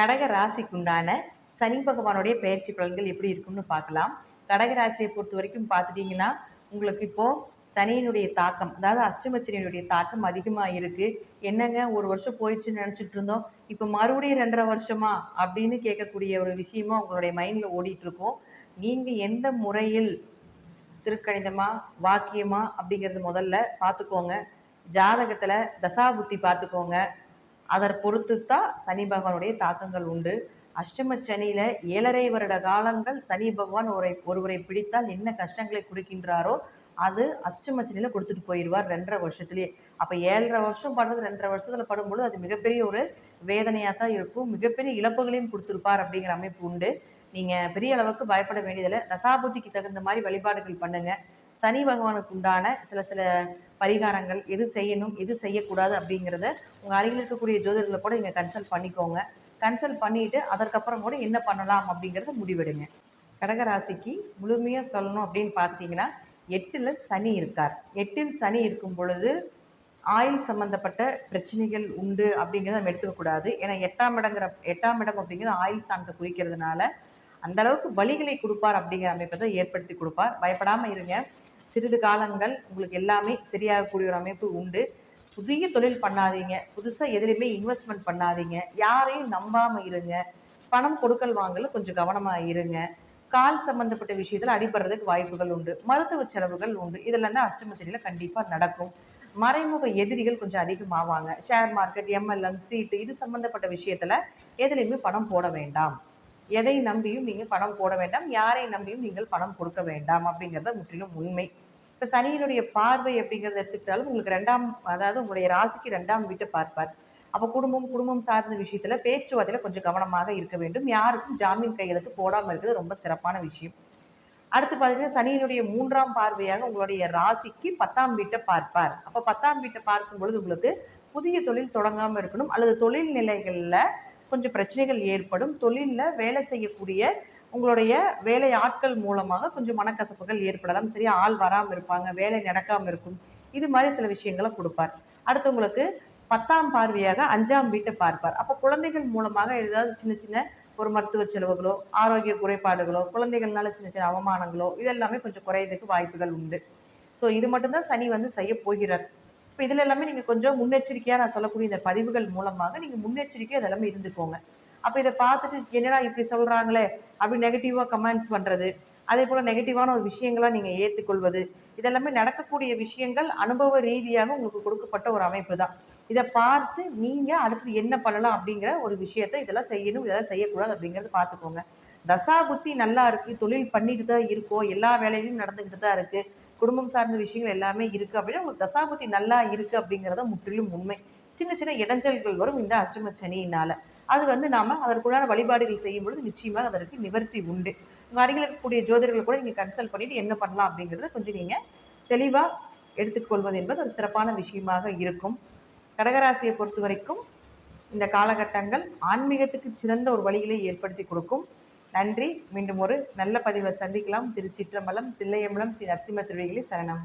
கடக ராசிக்குண்டான சனி பகவானுடைய பயிற்சி பலன்கள் எப்படி இருக்கும்னு பார்க்கலாம். கடக ராசியை பொறுத்த வரைக்கும் பார்த்துட்டிங்கன்னா உங்களுக்கு இப்போது சனியினுடைய தாக்கம் அதாவது அஷ்டமச்சனியினுடைய தாக்கம் அதிகமாக இருக்குது என்னங்க ஒரு வருஷம் போயிடுச்சுன்னு நினச்சிட்டு இருந்தோம். இப்போ மறுபடியும் ரெண்டரை வருஷமா அப்படின்னு கேட்கக்கூடிய ஒரு விஷயமா உங்களுடைய மைண்டில் ஓடிட்டுருக்கோம் நீங்கள் எந்த முறையில் திருக்கணிதமாக வாக்கியமா அப்படிங்கிறது முதல்ல பார்த்துக்கோங்க. ஜாதகத்தில் தசாபுத்தி பார்த்துக்கோங்க. அதை பொறுத்து தான் சனி பகவானுடைய தாக்கங்கள் உண்டு. அஷ்டம சனியில் ஏழரை வருட காலங்கள் சனி பகவான் ஒருவரை ஒருவரை பிடித்தால் என்ன கஷ்டங்களை கொடுக்கின்றாரோ அது அஷ்டம சனியில் கொடுத்துட்டு போயிடுவார் ரெண்டரை வருஷத்துலேயே அப்போ ஏழரை வருஷம் படுறது ரெண்டரை வருஷத்தில் படும்பொழுது அது மிகப்பெரிய ஒரு வேதனையாக தான் இருக்கும். மிகப்பெரிய இழப்புகளையும் கொடுத்துருப்பார் அப்படிங்கிற அமைப்பு உண்டு. நீங்கள் பெரிய அளவுக்கு பயப்பட வேண்டியதில்லை. தசாபுத்திக்கு தகுந்த மாதிரி வழிபாடுகள் பண்ணுங்கள் சனி பகவானுக்கு உண்டான சில சில பரிகாரங்கள் எது செய்யணும் எது செய்யக்கூடாது அப்படிங்கிறத உங்கள் அருகில் இருக்கக்கூடிய ஜோதிடர்களை கூட நீங்கள் கன்சல்ட் பண்ணிக்கோங்க. கன்சல்ட் பண்ணிவிட்டு அதற்கப்புறம் கூட என்ன பண்ணலாம் அப்படிங்கிறத முடிவெடுங்க. கடகராசிக்கு முழுமையாக சொல்லணும் அப்படின்னு பார்த்தீங்கன்னா எட்டில் சனி இருக்கார். எட்டில் சனி இருக்கும் பொழுது ஆயில் சம்மந்தப்பட்ட பிரச்சனைகள் உண்டு அப்படிங்கிறத நம்ம எடுத்துக்கக்கூடாது. ஏன்னா எட்டாம் இடங்கிற எட்டாம் இடம் அப்படிங்கிறது ஆயில் சார்ந்த குறிக்கிறதுனால அந்த அளவுக்கு வழிகளை கொடுப்பார் அப்படிங்கிற அமைப்பை தான் ஏற்படுத்தி கொடுப்பார். பயப்படாமல் இருங்க. சிறிது காலங்கள் உங்களுக்கு எல்லாமே சரியாகக்கூடிய ஒரு அமைப்பு உண்டு. புதிய தொழில் பண்ணாதீங்க. புதுசாக எதுலேயுமே இன்வெஸ்ட்மெண்ட் பண்ணாதீங்க. யாரையும் நம்பாமல் இருங்க. பணம் கொடுக்கல் வாங்கல கொஞ்சம் கவனமாக இருங்க. கால் சம்மந்தப்பட்ட விஷயத்தில் அடிபடுறதுக்கு வாய்ப்புகள் உண்டு. மருத்துவ செலவுகள் உண்டு. இதெல்லாம் தான் அஷ்டமச்சரியில் கண்டிப்பாக நடக்கும். மறைமுக எதிரிகள் கொஞ்சம் அதிகமாவாங்க. ஷேர் மார்க்கெட் எம்எல்எம் சீட்டு இது சம்மந்தப்பட்ட விஷயத்தில் எதுலேயுமே பணம் போட வேண்டாம். எதை நம்பியும் நீங்கள் பணம் போட வேண்டாம். யாரை நம்பியும் நீங்கள் பணம் கொடுக்க வேண்டாம் அப்படிங்கிறத முற்றிலும் உண்மை. இப்போ சனியினுடைய பார்வை அப்படிங்கிறத எடுத்துக்கிட்டாலும் உங்களுக்கு ரெண்டாம் அதாவது உங்களுடைய ராசிக்கு ரெண்டாம் வீட்டை பார்ப்பார். அப்போ குடும்பம் குடும்பம் சார்ந்த விஷயத்தில் பேச்சுவார்த்தையில் கொஞ்சம் கவனமாக இருக்க வேண்டும். யாருக்கும் ஜாமீன் கையெழுத்து போடாமல் இருக்கிறது ரொம்ப சிறப்பான விஷயம். அடுத்து பார்த்தீங்கன்னா சனியினுடைய மூன்றாம் பார்வையாக உங்களுடைய ராசிக்கு பத்தாம் வீட்டை பார்ப்பார். அப்போ பத்தாம் வீட்டை பார்க்கும் பொழுது உங்களுக்கு புதிய தொழில் தொடங்காமல் இருக்கணும். அல்லது தொழில் நிலைகளில் கொஞ்சம் பிரச்சனைகள் ஏற்படும். தொழிலில் வேலை செய்யக்கூடிய உங்களுடைய வேலை ஆட்கள் மூலமாக கொஞ்சம் மனக்கசப்புகள் ஏற்படலாம். சரி ஆள் வராமல் இருப்பாங்க வேலை நடக்காமல் இருக்கும். இது மாதிரி சில விஷயங்களை கொடுப்பார். அடுத்து உங்களுக்கு பத்தாம் பார்வையாக அஞ்சாம் வீட்டை பார்ப்பார். அப்போ குழந்தைகள் மூலமாக ஏதாவது சின்ன சின்ன ஒரு மருத்துவ செலவுகளோ ஆரோக்கிய குறைபாடுகளோ குழந்தைகள்னால சின்ன சின்ன அவமானங்களோ இதெல்லாமே கொஞ்சம் குறையிறதுக்கு வாய்ப்புகள் உண்டு. ஸோ இது மட்டும்தான் சனி வந்து செய்ய போகிறார். இப்போ இதில் எல்லாமே நீங்கள் கொஞ்சம் முன்னெச்சரிக்கையாக நான் சொல்லக்கூடிய இந்த பதிவுகள் மூலமாக நீங்கள் முன்னெச்சரிக்கை அதெல்லாமே இருந்துக்கோங்க. அப்போ இதை பார்த்துட்டு என்னடா இப்படி சொல்கிறாங்களே அப்படி நெகட்டிவாக கமெண்ட்ஸ் பண்ணுறது அதே போல் நெகட்டிவான ஒரு விஷயங்களாக நீங்கள் ஏற்றுக்கொள்வது இதெல்லாமே நடக்கக்கூடிய விஷயங்கள் அனுபவ ரீதியாக உங்களுக்கு கொடுக்கப்பட்ட ஒரு அமைப்பு தான். இதை பார்த்து நீங்கள் அடுத்து என்ன பண்ணலாம் அப்படிங்கிற ஒரு விஷயத்த இதெல்லாம் செய்யணும் இதெல்லாம் செய்யக்கூடாது அப்படிங்கிறத பார்த்துக்கோங்க. தசா புத்தி நல்லா இருக்குது தொழில் பண்ணிட்டு தான் இருக்கோம் எல்லா வேலையிலும் நடந்துக்கிட்டு தான் இருக்குது குடும்பம் சார்ந்த விஷயங்கள் எல்லாமே இருக்குது அப்படின்னா உங்களுக்கு தசாபுத்தி நல்லா இருக்குது அப்படிங்கிறத முற்றிலும் உண்மை. சின்ன சின்ன இடைஞ்சல்கள் வரும் இந்த அஷ்டம சனியினால். அது வந்து நாம் அதற்குள்ளான வழிபாடுகள் செய்யும் பொழுது நிச்சயமாக அதற்கு நிவர்த்தி உண்டு. அருகில் இருக்கக்கூடிய ஜோதிடர்கள் கூட நீங்கள் கன்சல்ட் பண்ணிவிட்டு என்ன பண்ணலாம் அப்படிங்கிறத கொஞ்சம் நீங்கள் தெளிவாக எடுத்துக்கொள்வது என்பது ஒரு சிறப்பான விஷயமாக இருக்கும். கடகராசியை பொறுத்த வரைக்கும் இந்த காலகட்டங்கள் ஆன்மீகத்துக்கு சிறந்த ஒரு வழிகளை ஏற்படுத்தி கொடுக்கும். நன்றி. மீண்டும் ஒரு நல்ல பதிவை சந்திக்கலாம். திருச்சிற்றம்பலம் தில்லையம்பலம் ஸ்ரீ நரசிம்ம திருவிகளி சரணம்.